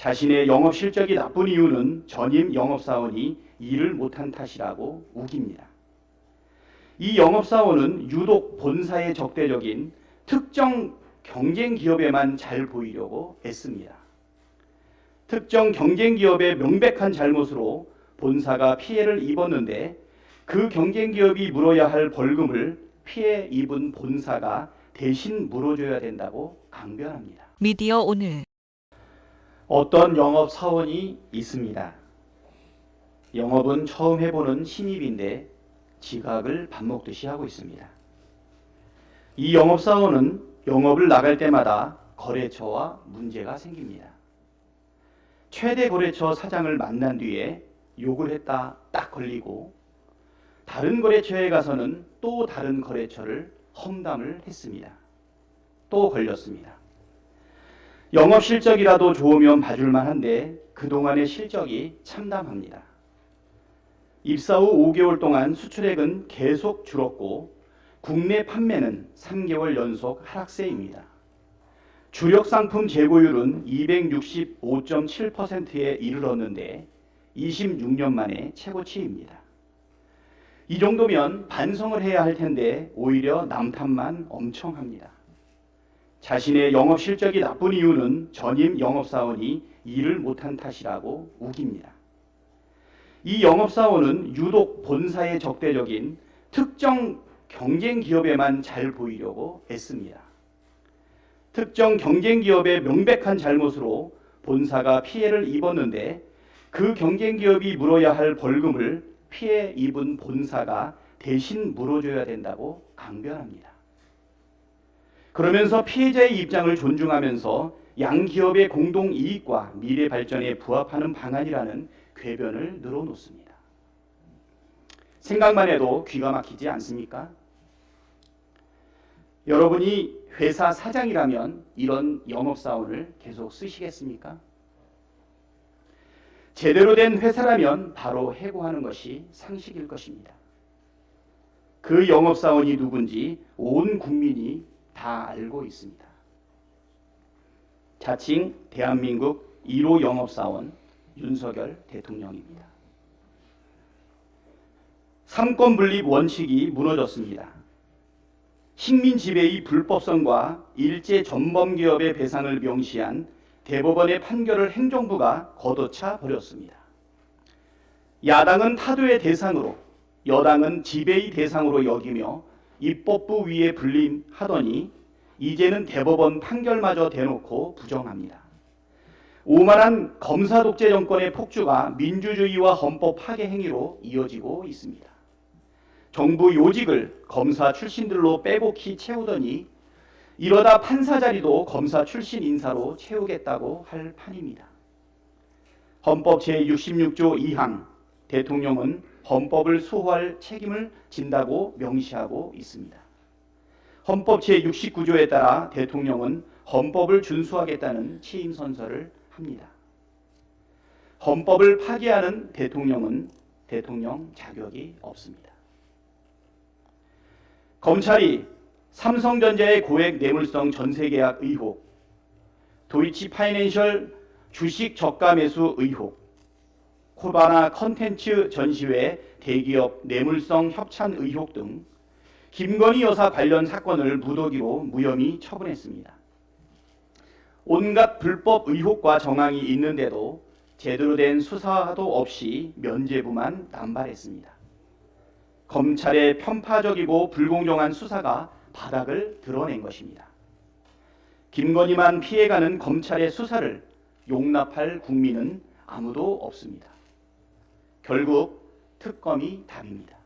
자신의 영업 실적이 나쁜 이유는 전임 영업사원이 일을 못한 탓이라고 우깁니다. 이 영업사원은 유독 본사의 적대적인 특정 경쟁 기업에만 잘 보이려고 애씁니다. 특정 경쟁 기업의 명백한 잘못으로 본사가 피해를 입었는데 그 경쟁 기업이 물어야 할 벌금을 피해 입은 본사가 대신 물어줘야 된다고 강변합니다. 미디어 오늘 어떤 영업 사원이 있습니다. 영업은 처음 해보는 신입인데 지각을 밥 먹듯이 하고 있습니다. 이 영업 사원은 영업을 나갈 때마다 거래처와 문제가 생깁니다. 최대 거래처 사장을 만난 뒤에 욕을 했다 딱 걸리고 다른 거래처에 가서는 또 다른 거래처를 험담을 했습니다. 또 걸렸습니다. 영업 실적이라도 좋으면 봐줄만 한데 그동안의 실적이 참담합니다. 입사 후 5개월 동안 수출액은 계속 줄었고 국내 판매는 3개월 연속 하락세입니다. 주력 상품 재고율은 265.7%에 이르렀는데 26년 만에 최고치입니다. 이 정도면 반성을 해야 할 텐데 오히려 남탓만 엄청 합니다. 자신의 영업 실적이 나쁜 이유는 전임 영업사원이 일을 못한 탓이라고 우깁니다. 이 영업사원은 유독 본사의 적대적인 특정 경쟁 기업에만 잘 보이려고 애씁니다. 특정 경쟁 기업의 명백한 잘못으로 본사가 피해를 입었는데 그 경쟁 기업이 물어야 할 벌금을 피해 입은 본사가 대신 물어줘야 된다고 강변합니다. 그러면서 피해자의 입장을 존중하면서 양 기업의 공동 이익과 미래 발전에 부합하는 방안이라는 궤변을 늘어놓습니다. 생각만 해도 귀가 막히지 않습니까? 여러분이 회사 사장이라면 이런 영업사원을 계속 쓰시겠습니까? 제대로 된 회사라면 바로 해고하는 것이 상식일 것입니다. 그 영업사원이 누군지 온 국민이 다 알고 있습니다. 자칭 대한민국 1호 영업사원 윤석열 대통령입니다. 삼권 분립 원칙이 무너졌습니다. 식민 지배의 불법성과 일제 전범 기업의 배상을 명시한 대법원의 판결을 행정부가 걷어차 버렸습니다. 야당은 타도의 대상으로, 여당은 지배의 대상으로 여기며 입법부 위에 불림하더니 이제는 대법원 판결마저 대놓고 부정합니다. 오만한 검사 독재 정권의 폭주가 민주주의와 헌법 파괴 행위로 이어지고 있습니다. 정부 요직을 검사 출신들로 빼곡히 채우더니 이러다 판사 자리도 검사 출신 인사로 채우겠다고 할 판입니다. 헌법 제66조 2항 대통령은 헌법을 수호할 책임을 진다고 명시하고 있습니다. 헌법 제69조에 따라 대통령은 헌법을 준수하겠다는 취임 선서를 합니다. 헌법을 파기하는 대통령은 대통령 자격이 없습니다. 검찰이 삼성전자의 고액 뇌물성 전세계약 의혹, 도이치 파이낸셜 주식 저가 매수 의혹, 코바나 컨텐츠 전시회 대기업 뇌물성 협찬 의혹 등 김건희 여사 관련 사건을 무더기로 무혐의 처분했습니다. 온갖 불법 의혹과 정황이 있는데도 제대로 된 수사도 없이 면죄부만 남발했습니다. 검찰의 편파적이고 불공정한 수사가 바닥을 드러낸 것입니다. 김건희만 피해가는 검찰의 수사를 용납할 국민은 아무도 없습니다. 결국 특검이 답입니다.